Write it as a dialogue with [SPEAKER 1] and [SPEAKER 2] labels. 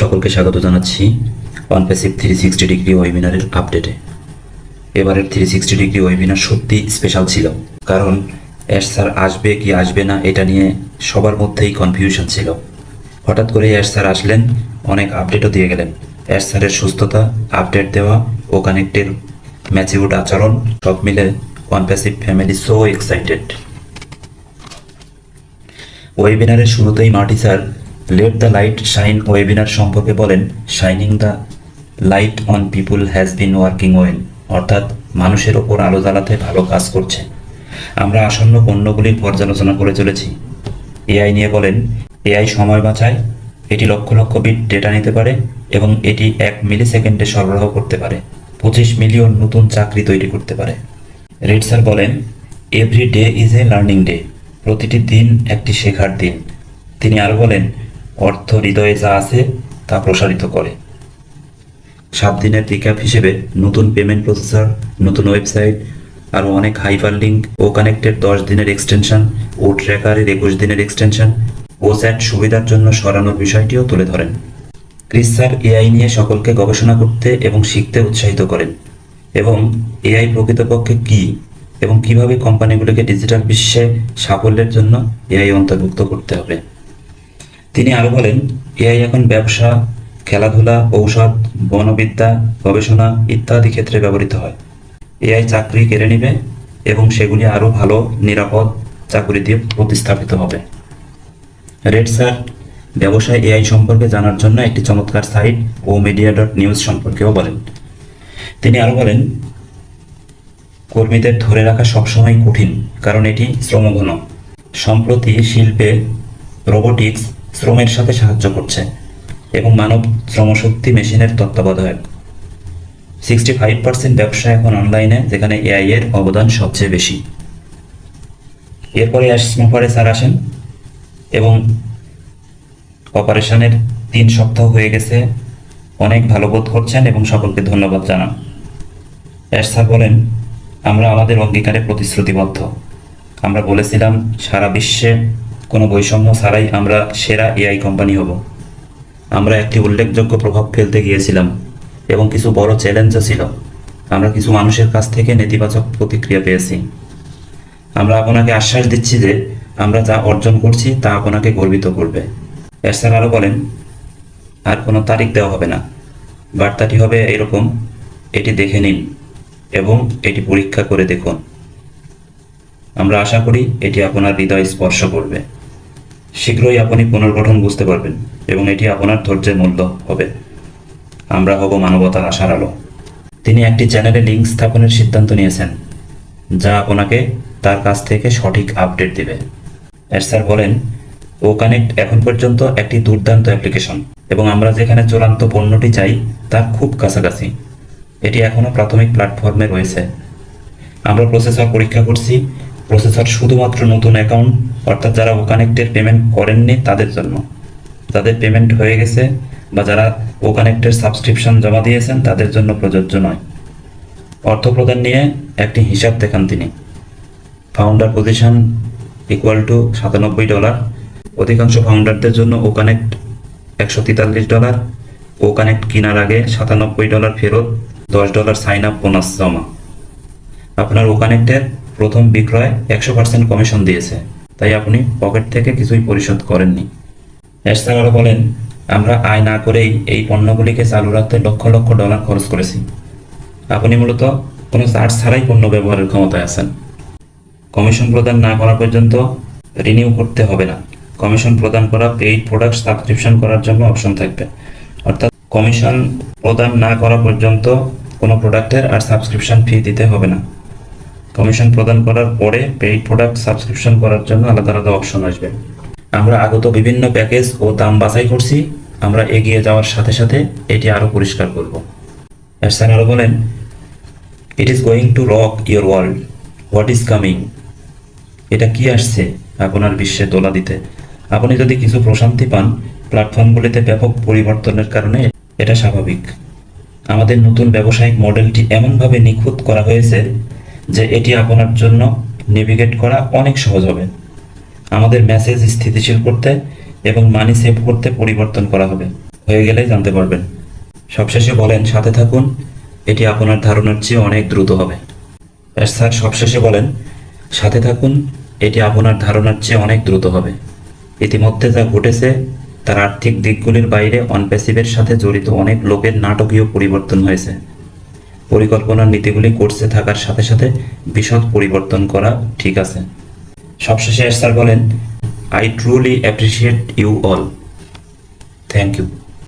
[SPEAKER 1] সকলকে স্বাগত জানাচ্ছি অনপ্যাসিভ থ্রি সিক্সটি ডিগ্রি ওয়েবিনারের আপডেটে এবারের থ্রি সিক্সটি ডিগ্রি ওয়েবিনার সত্যি স্পেশাল ছিল, কারণ অ্যাশ স্যার আসবে কি আসবে না এটা নিয়ে সবার মধ্যেই কনফিউশন ছিল। হঠাৎ করে অ্যাশ স্যার আসলেন, অনেক আপডেটও দিয়ে গেলেন। অ্যাশ স্যারের সুস্থতা আপডেট দেওয়া ও কানেক্টের ম্যাচিউড আচরণ সব মিলে অনপ্যাসিভ ফ্যামিলি সো এক্সাইটেড ওয়েবিনারের শুরুতেই Marty sir let the light shine webinar সম্পর্কে বলেন shining the light on people has been working well অর্থাৎ মানুষের ওপর আলো জ্বালাতে ভালো কাজ করছে। আমরা আসন্ন পণ্যগুলির পর্যালোচনা করে চলেছি। এআই নিয়ে বলেন, এআই সময় বাঁচায়, এটি লক্ষ লক্ষ বিট ডেটা নিতে পারে এবং এটি এক মিলি সেকেন্ডে সরবরাহ করতে পারে। পঁচিশ মিলিয়ন নতুন চাকরি তৈরি করতে পারে। রেড স্যার বলেন every day is a learning day প্রতিটি দিন একটি শেখার দিন। তিনি আরও বলেন অর্থ হৃদয়ে যা আছে তা প্রসারিত করে। সাত দিনের রিক্যাপ হিসেবে নতুন পেমেন্ট প্রসেসর নতুন ওয়েবসাইট আরও অনেক হাইপার লিঙ্ক ও কানেক্টেড দশ দিনের এক্সটেনশন ও ট্র্যাকারের একুশ দিনের এক্সটেনশন ও স্যাট সুবিধার জন্য সরানোর বিষয়টিও তুলে ধরেন। ক্রিস স্যার এআই নিয়ে সকলকে গবেষণা করতে এবং শিখতে উৎসাহিত করেন। এবং এআই প্রকৃতপক্ষে কী এবং কীভাবে কোম্পানিগুলোকে ডিজিটাল বিশ্বে সাফল্যের জন্য এআই অন্তর্ভুক্ত করতে হবে? তিনি আরও বলেন, এআই এখন ব্যবসা, খেলাধুলা, ঔষধ, বনবিদ্যা, গবেষণা ইত্যাদি ক্ষেত্রে ব্যবহৃত হয়। এআই চাকরি কেড়ে নেবে এবং সেগুলি আরও ভালো, নিরাপদ চাকরি দিয়ে প্রতিস্থাপিত হবে। রেড স্যার, ব্যবসায় এআই সম্পর্কে জানার জন্য একটি চমৎকার সাইট ও মিডিয়া ডট নিউজ সম্পর্কেও বলেন। তিনি আরও বলেন, কর্মীদের ধরে রাখা সবসময় কঠিন, কারণ এটি শ্রমঘন। সম্প্রতি শিল্পে রোবোটিক্স শ্রমের সাথে সাহায্য করছে এবং মানব শ্রমশক্তি মেশিনের তত্ত্বাবধায়ক। সিক্সটি ফাইভ পার্সেন্ট ব্যবসা এখন অনলাইনে যেখানে এআই এর অবদান সবচেয়ে বেশি। এরপরে স্নোফারে স্যার আসেন এবং অপারেশনের তিন সপ্তাহ হয়ে গেছে। অনেক ভালো বোধ করছেন এবং সকলকে ধন্যবাদ জানান। অ্যাশ স্যার বলেন, আমরা আমাদের অঙ্গীকারে প্রতিশ্রুতিবদ্ধ। আমরা বলেছিলাম, সারা বিশ্বে কোনো বৈষম্য ছাড়াই আমরা সেরা এআই কোম্পানি হব। আমরা একটি উল্লেখযোগ্য প্রভাব ফেলতে গিয়েছিলাম এবং কিছু বড় চ্যালেঞ্জও ছিল। আমরা কিছু মানুষের কাছ থেকে নেতিবাচক প্রতিক্রিয়া পেয়েছি। আমরা আপনাকে আশ্বাস দিচ্ছি যে আমরা যা অর্জন করছি তা আপনাকে গর্বিত করবে। এরসার আরও বলেন, আর কোনো তারিখ দেওয়া হবে না। বার্তাটি হবে এরকম, এটি দেখে নিন এবং এটি পরীক্ষা করে দেখুন। আমরা আশা করি এটি আপনার হৃদয় স্পর্শ করবে। শীঘ্রই আপনি পুনর্গঠন বুঝতে পারবেন এবং এটি আপনার ধৈর্যের মূল্য হবে। আমরা হব মানবতার আশার আলো। তিনি একটি চ্যানেলে লিঙ্ক স্থাপনের সিদ্ধান্ত নিয়েছেন, যা আপনাকে তার কাছ থেকে সঠিক আপডেট দেবে। স্যার বলেন, ও কানেক্ট এখন পর্যন্ত একটি দুর্দান্ত অ্যাপ্লিকেশন এবং আমরা যেখানে চূড়ান্ত পণ্যটি চাই, তার খুব কাছাকাছি। এটি এখনও প্রাথমিক প্ল্যাটফর্মে রয়েছে। আমরা প্রসেসর পরীক্ষা করছি। প্রসেসর শুধুমাত্র নতুন অ্যাকাউন্ট অর্থাৎ যারা ওকানেক্টের পেমেন্ট করেননি তাদের জন্য। যাদের পেমেন্ট হয়ে গেছে বা যারা ওকানেক্টের সাবস্ক্রিপশন জমা দিয়েছেন তাদের জন্য প্রযোজ্য নয়। অর্থ প্রদান নিয়ে একটি হিসাব দেখান তিনি। ফাউন্ডার পজিশন ইকুয়াল টু সাতানব্বই ডলার অধিকাংশ ফাউন্ডারদের জন্য ও কানেক্ট একশো তেতাল্লিশ ডলার ও কানেক্ট কেনার আগে সাতানব্বই ডলার ফেরত, দশ ডলার সাইন আপ বোনাস জমা। আপনার ও কানেক্টের প্রথম বিক্রয় একশো পার্সেন্ট কমিশন দিয়েছে। তাই আপনি পকেট থেকে কিছুই পরিশোধ করেননি। এসসার বলেন, আমরা আয় না করেই এই পণ্যগুলিকে চালু রাখতে লক্ষ লক্ষ ডলার খরচ করেছি। আপনি মূলত কোনো চার্জ ছাড়াই পণ্য ব্যবহারের ক্ষমতায় আছেন। কমিশন প্রদান না করা পর্যন্ত রিনিউ করতে হবে না। কমিশন প্রদান করা পেইড প্রোডাক্ট সাবস্ক্রিপশন করার জন্য অপশন থাকবে। অর্থাৎ কমিশন প্রদান না করা পর্যন্ত কোনো প্রোডাক্টের আর সাবস্ক্রিপশন ফি দিতে হবে না। কমিশন প্রদান করার পরে পেইড প্রোডাক্ট সাবস্ক্রিপশন করার জন্য আলাদা আলাদা অপশন আসবে। আমরা আগত বিভিন্ন প্যাকেজ ও দাম বাছাই করছি। আমরা এগিয়ে যাওয়ার সাথে সাথে এটি আরও পরিষ্কার করব। স্যার আরও বলেন it is going to rock your world what is coming এটা কি আসছে আপনার বিশ্বে দোলা দিতে? আপনি যদি কিছু প্রশান্তি পান প্ল্যাটফর্মগুলিতে ব্যাপক পরিবর্তনের কারণে এটা স্বাভাবিক। আমাদের নতুন ব্যবসায়িক মডেলটি এমনভাবে নিখুঁত করা হয়েছে যে এটি আপনার জন্য নেভিগেট করা অনেক সহজ হবে। আমাদের মেসেজ স্থিতিশীল করতে এবং মানি সেভ করতে পরিবর্তন করা হবে। হয়ে গেলেই জানতে পারবেন। সবশেষে বলেন, সাথে থাকুন, এটি আপনার ধারণার চেয়ে অনেক দ্রুত হবে। স্যার, সবশেষে বলেন, সাথে থাকুন, এটি আপনার ধারণার চেয়ে অনেক দ্রুত হবে। ইতিমধ্যে যা ঘটেছে, তার আর্থিক দিকগুলির বাইরে অনপ্যাসিভের সাথে জড়িত অনেক লোকের নাটকীয় পরিবর্তন হয়েছে। পরিকল্পনার নীতিগুলি কোর্সে থাকার সাথে সাথে বিশদ পরিবর্তন করা ঠিক আছে। সবশেষে স্যার বলেন I truly appreciate you all thank you